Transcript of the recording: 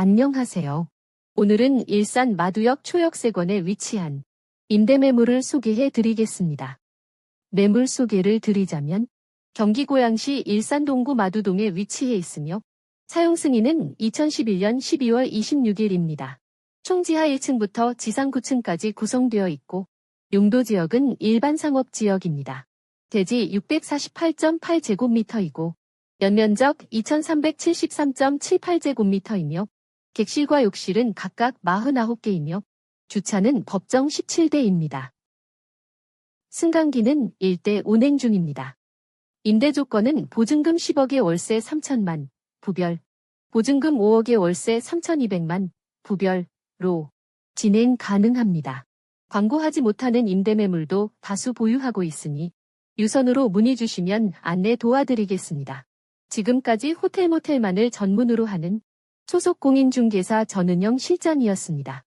안녕하세요. 오늘은 일산 마두역 초역세권에 위치한 임대매물을 소개해 드리겠습니다. 매물 소개를 드리자면 경기 고양시 일산 동구 마두동에 위치해 있으며 사용 승인은 2011년 12월 26일입니다. 총 지하 1층부터 지상 9층까지 구성되어 있고 용도 지역은 일반 상업 지역입니다. 대지 648.8제곱미터이고 연면적 2373.78제곱미터이며 객실과 욕실은 각각 49개이며 주차는 법정 17대입니다. 승강기는 1대 운행 중입니다. 임대 조건은 보증금 10억에 월세 3천만, 부별, 보증금 5억에 월세 3,200만, 부별로 진행 가능합니다. 광고하지 못하는 임대 매물도 다수 보유하고 있으니 유선으로 문의 주시면 안내 도와드리겠습니다. 지금까지 호텔 모텔만을 전문으로 하는 소속 공인중개사 전은영 실장이었습니다.